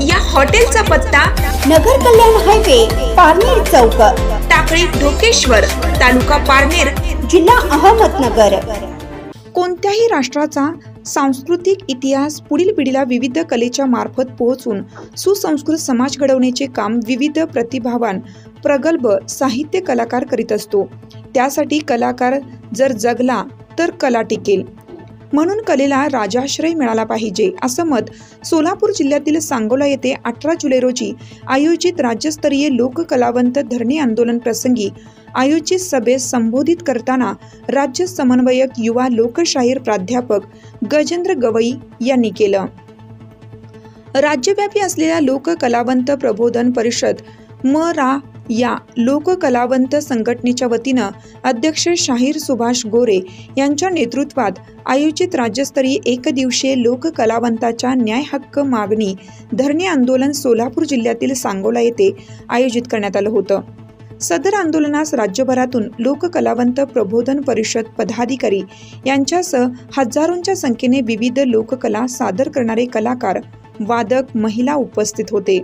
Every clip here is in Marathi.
या हॉटेलचा पत्ता नगर कल्याण हायवे पारनेर चौक. टाकळी ढोकेश्वर तालुका पारनेर जिल्हा अहमदनगर. कोणत्याही राष्ट्राचा सांस्कृतिक इतिहास पुढील पिढीला विविध कलेच्या मार्फत पोहोचून सुसंस्कृत समाज घडवण्याचे काम विविध प्रतिभावान प्रगल्भ साहित्य कलाकार करीत असतो. त्यासाठी कलाकार जर जगला तर कला टिकेल. म्हणून कलेला राजाश्रय मिळाला पाहिजे असं मत सोलापूर जिल्ह्यातील सांगोला येथे अठरा जुलै रोजी आयोजित राज्यस्तरीय लोककलावंत धरणे आंदोलन प्रसंगी आयोजित सभेस संबोधित करताना राज्य समन्वयक युवा लोकशाहीर प्राध्यापक गजेंद्र गवई यांनी केलं. राज्यव्यापी असलेल्या लोककलावंत प्रबोधन परिषद म रा या लोककलावंत संघटनेच्या वतीनं अध्यक्ष शाहीर सुभाष गोरे यांच्या नेतृत्वात आयोजित राज्यस्तरीय एकदिवसीय लोककलावंताच्या न्याय हक्क मागणी धरणे आंदोलन सोलापूर जिल्ह्यातील सांगोला येथे आयोजित करण्यात आलं होतं. सदर आंदोलनास राज्यभरातून लोककलावंत प्रबोधन परिषद पदाधिकारी यांच्यासह हजारोंच्या संख्येने विविध लोककला सादर करणारे कलाकार वादक महिला उपस्थित होते.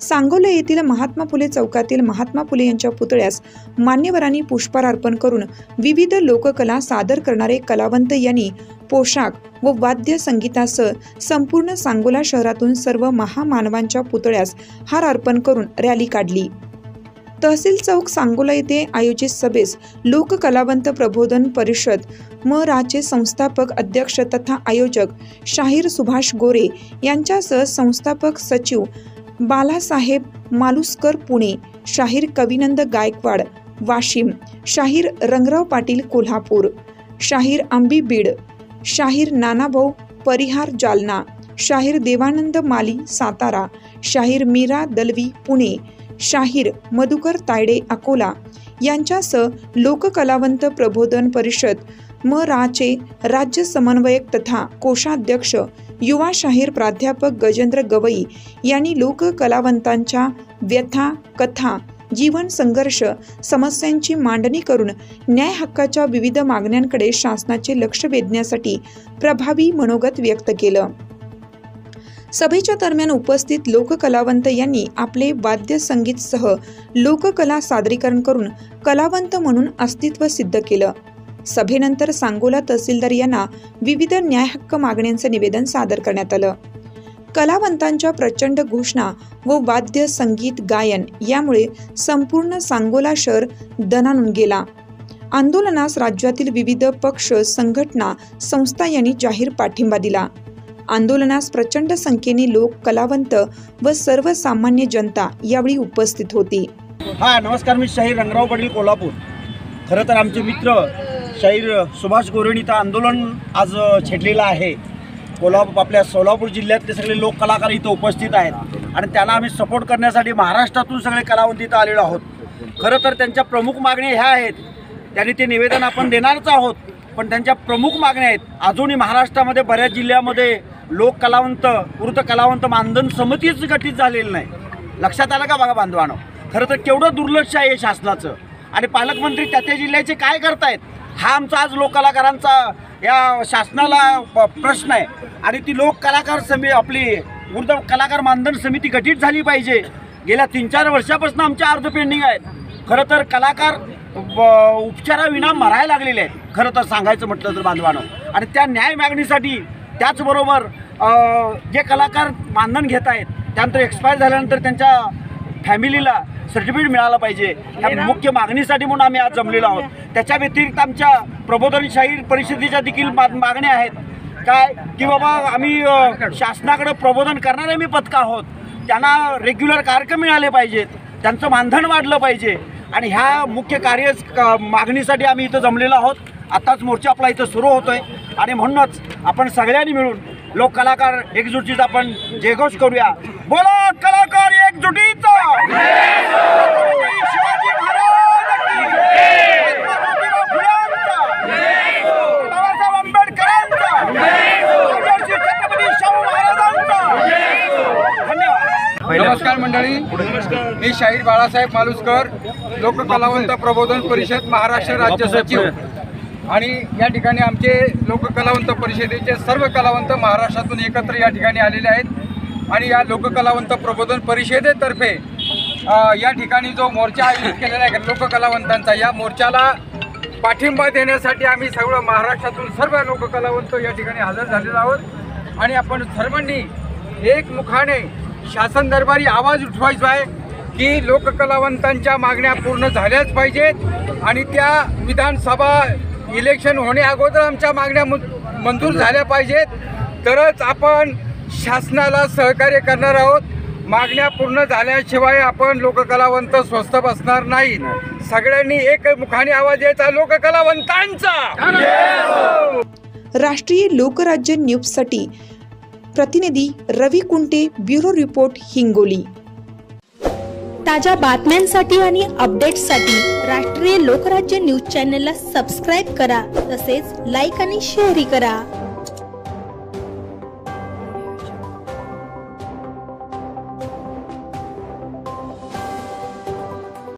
सांगोला येथील महात्मा फुले चौकातील महात्मा फुले यांच्या पुतळ्यास मान्यवरांनी पुष्पहार अर्पण करून विविध लोककला सादर करणारे कलावंत यांनी पोशाख व वाद्य संगीतासह संपूर्ण सांगोला शहरातून सर्व महामानवांच्या पुतळ्यास हार अर्पण करून रॅली काढली. तहसील चौक सांगोला येथे आयोजित सभेस लोककलावंत प्रबोधन परिषद म राचे संस्थापक अध्यक्ष तथा आयोजक शाहीर सुभाष गोरे यांच्यासह संस्थापक सचिव बालासाहेब मालुसकर पुणे शाहीर कविनंद गायकवाड वाशिम शाहीर रंगराव पाटील कोल्हापूर शाहीर अंबी बीड शाहीर नानाभाऊ परिहार जालना शाहीर देवानंद माली सातारा शाहीर मीरा दलवी पुणे शाहीर मधुकर तायडे अकोला यांच्यासह लोककलावंत प्रबोधन परिषद म राचे राज्य समन्वयक तथा कोषाध्यक्ष युवा शाहीर प्राध्यापक गजेंद्र गवई यांनी लोककलावंतांच्या व्यथा कथा जीवन संघर्ष समस्यांची मांडणी करून न्याय हक्काच्या विविध मागण्यांकडे शासनाचे लक्ष वेधण्यासाठी प्रभावी मनोगत व्यक्त केलं. सभेच्या दरम्यान उपस्थित लोककलावंत यांनी आपले वाद्य संगीतसह लोककला सादरीकरण करून कलावंत म्हणून अस्तित्व सिद्ध केलं. सभेनंतर सांगोला तहसीलदार यांना विविध न्याय हक्क मागण्यांचं निवेदन सादर करण्यात आलं. कलावंतांच्या प्रचंड घोषणा व वाद्य संगीत गायन यामुळे संपूर्ण सांगोला शहर दणानून गेला. आंदोलनास राज्यातील विविध पक्ष संघटना संस्था यांनी जाहीर पाठिंबा दिला. आंदोलनास प्रचंड संख्येने लोक कलावंत व सर्वसामान्य जनता यावेळी उपस्थित होती. हा नमस्कार मी शाहीर रंगराव पाटील कोल्हापूर. खरं तर आमचे मित्र शाहीर सुभाष गोरेणीचं आंदोलन आज छेटलेलं छेडलेलं आहे. कोल्हापूर आपल्या सोलापूर जिल्ह्यातले सगळे लोक कलाकार इथं उपस्थित आहेत. आणि त्यांना आम्ही सपोर्ट करण्यासाठी महाराष्ट्रातून सगळे कलावंत इथं आलेलो आहोत. खरं तर त्यांच्या प्रमुख मागण्या ह्या आहेत. त्यांनी ते निवेदन आपण देणारच आहोत. पण त्यांच्या प्रमुख मागण्या आहेत. अजूनही महाराष्ट्रामध्ये बऱ्याच जिल्ह्यामध्ये लोक कलावंत वृत्त कलावंत मानधन समितीच गठीत झालेलं नाही. लक्षात आलं का बघा बांधवानं? खरं तर केवढं दुर्लक्ष आहे शासनाचं. आणि पालकमंत्री त्या त्या जिल्ह्याचे काय करतायत? हा आमचा आज लोक कलाकारांचा या शासनाला प- प्रश्न आहे. आणि ती लोक कलाकार समी आपली वृद्ध कलाकार मानधन समिती गठीत झाली पाहिजे. गेल्या तीन चार वर्षापासून आमच्या अर्ज पेंडिंग आहेत. खरं तर कलाकार ब- उपचाराविना मरायला लागलेले आहेत. खरं तर सांगायचं म्हटलं तर बांधवानं. आणि त्या न्याय मागणीसाठी त्याचबरोबर जे कलाकार मानधन घेत आहेत त्यानंतर एक्सपायर झाल्यानंतर त्यांच्या फॅमिलीला सर्टिफिकेट मिळालं पाहिजे. ह्या मुख्य मागणीसाठी म्हणून आम्ही आज जमलेलो आहोत. त्याच्या व्यतिरिक्त आमच्या प्रबोधन शाहीर परिषदेच्या देखील मागण्या आहेत. काय? की बाबा आम्ही शासनाकडे प्रबोधन करणारे मी पथक आहोत. त्यांना रेग्युलर कार्यक्रम मिळाले पाहिजेत. त्यांचं मानधन वाढलं पाहिजे. आणि ह्या मुख्य कार्य मागणीसाठी आम्ही इथं जमलेलो आहोत. आताच मोर्चा आपला इथं सुरू होतोय. आणि म्हणूनच आपण सगळ्यांनी मिळून लोक कलाकार एकजुटीचा आपण जयघोष करूया. बोला कलाकार एकजुटीचा नमस्कार मंडळी. मी शाहीर बाळासाहेब मालुसकर लोककलावंत प्रबोधन परिषद महाराष्ट्र राज्य सचिव. आणि या ठिकाणी आमचे लोककलावंत परिषदेचे सर्व कलावंत महाराष्ट्रातून एकत्र या ठिकाणी आलेले आहेत. आणि या लोककलावंत प्रबोधन परिषदेतर्फे या ठिकाणी जो मोर्चा आयोजित केलेला आहे लोककलावंतांचा या मोर्चाला पाठिंबा देण्यासाठी आम्ही सगळं महाराष्ट्रातून सर्व लोककलावंत या ठिकाणी हजर झालेलो आहोत. आणि आपण सर्वांनी एकमुखाने शासन दरबारी आवाज उठवायचा आहे की लोककलावंतांच्या मागण्या पूर्ण झाल्याच पाहिजेत आणि त्या विधानसभा इलेक्शन होण्या अगोदर आमच्या मागण्या मंजूर झाल्या पाहिजेत. तरच आपण शासनाला सहकार्य करणार आहोत. मागण्या पूर्ण झाल्याशिवाय आपण लोककलावंत स्वस्थ बसणार नाही. सगळ्यांनी एक मुखाने आवाज यायचा लोककलावंतांचा! राष्ट्रीय लोकराज्य न्यूजसाठी प्रतिनिधी रवी कुंटे ब्युरो रिपोर्ट हिंगोली. ताज्या बातम्यांसाठी आणि अपडेट्ससाठी राष्ट्रीय लोकराज्य न्यूज चॅनलला सबस्क्राईब करा तसेच लाईक आणि शेअरही करा.